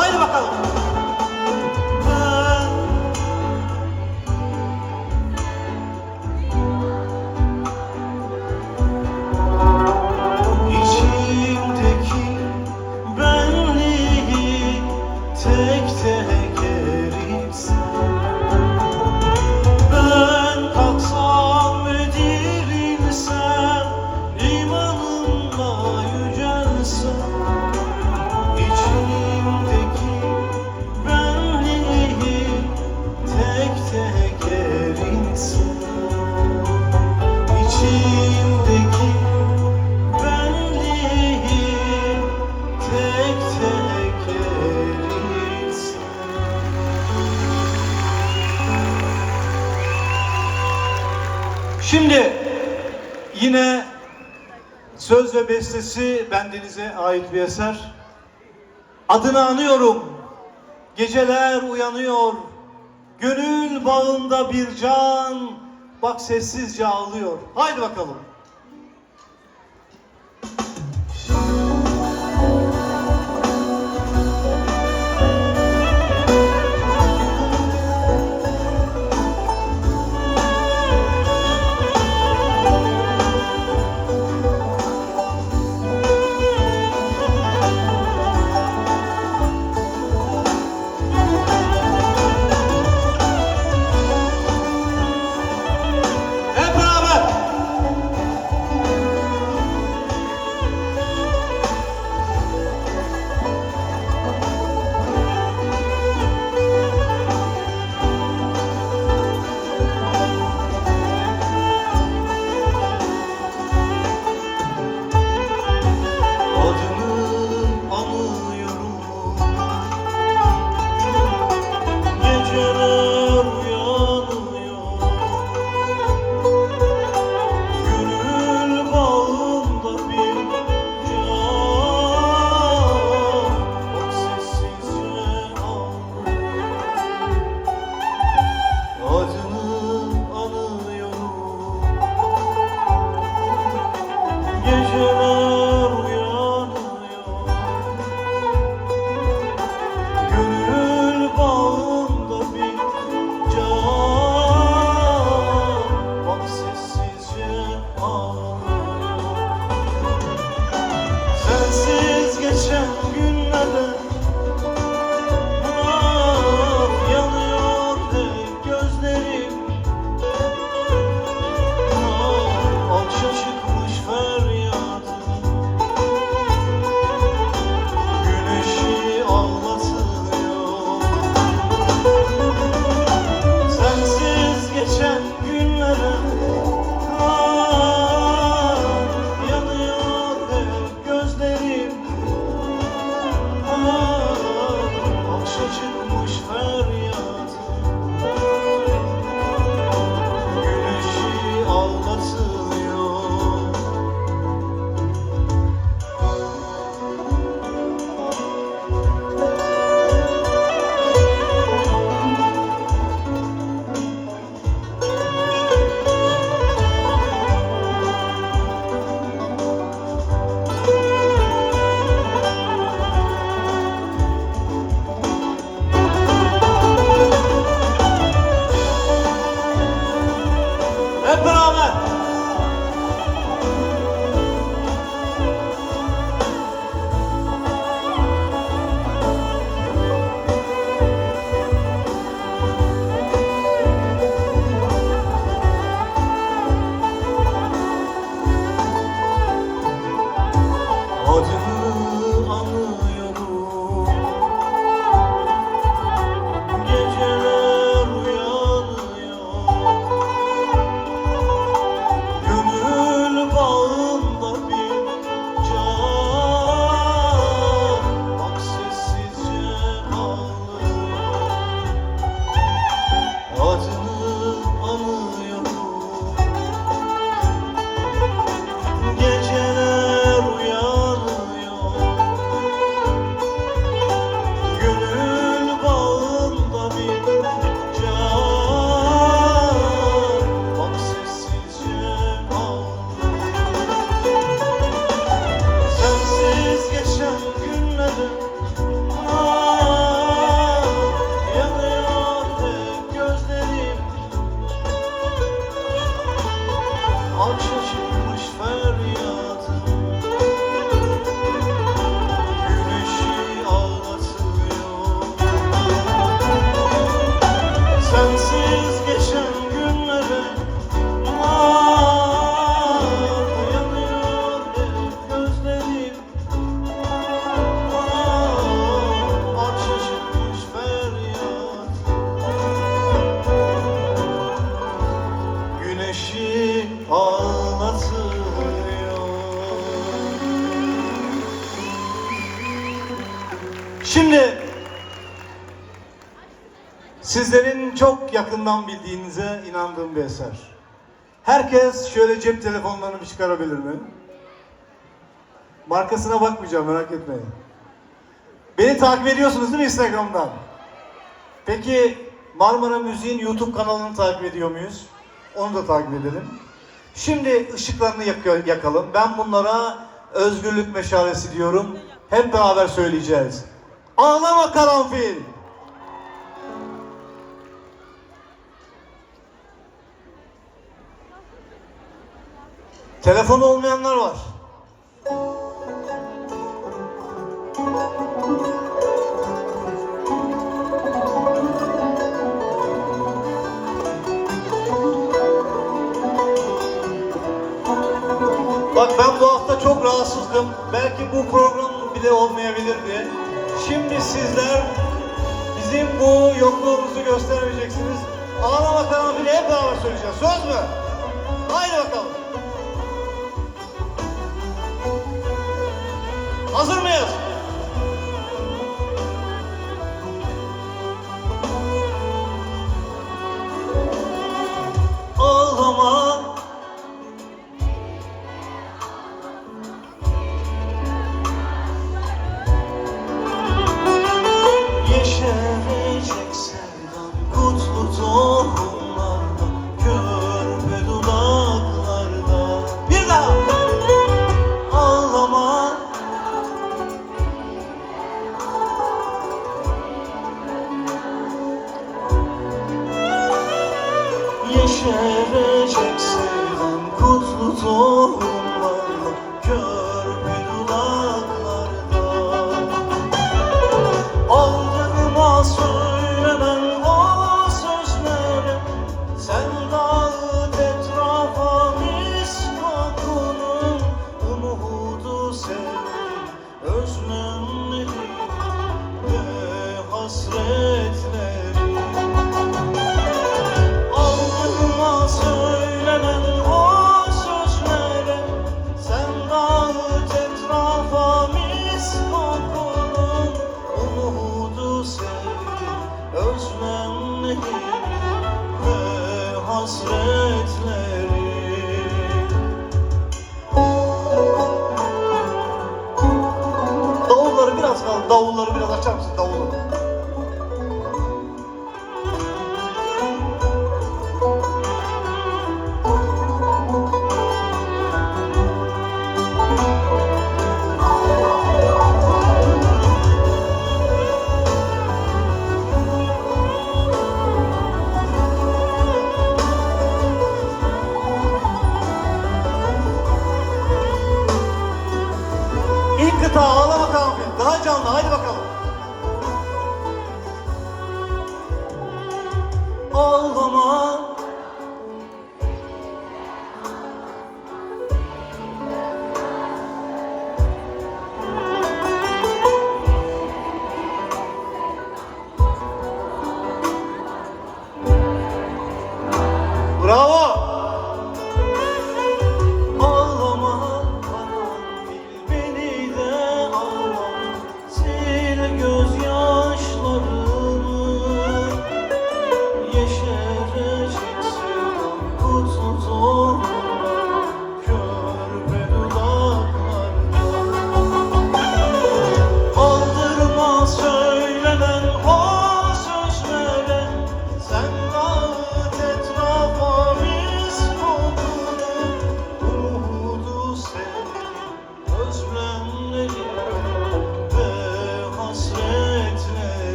Haydi bakalım. Şimdi yine söz ve bestesi bendenize ait bir eser. Adını anıyorum. Geceler uyanıyor. Gönül bağında bir can bak sessizce ağlıyor. Haydi bakalım. Şimdi sizlerin çok yakından bildiğinize inandığım bir eser. Herkes şöyle cep telefonlarını çıkarabilir mi? Markasına bakmayacağım merak etmeyin. Beni takip ediyorsunuz değil mi Instagram'dan? Peki Marmara Müziğin YouTube kanalını takip ediyor muyuz? Onu da takip edelim. Şimdi ışıklarını yak yakalım. Ben bunlara özgürlük meşalesi diyorum. Hep beraber söyleyeceğiz. Ağlama karanfil. Telefonu olmayanlar var. Bak ben bu hafta çok rahatsızdım. Belki bu program bile olmayabilirdi. Şimdi sizler bizim bu yokluğumuzu göstermeyeceksiniz. Ağlama karanfili hep beraber söyleyeceğiz. Söz mü? Haydi bakalım. Hazır mıyız? Açar mısın davulları? İlk kıta ağlama karanfil. Daha canlı hadi bakalım.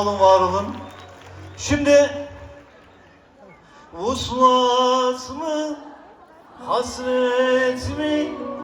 Sağ olun, var olun.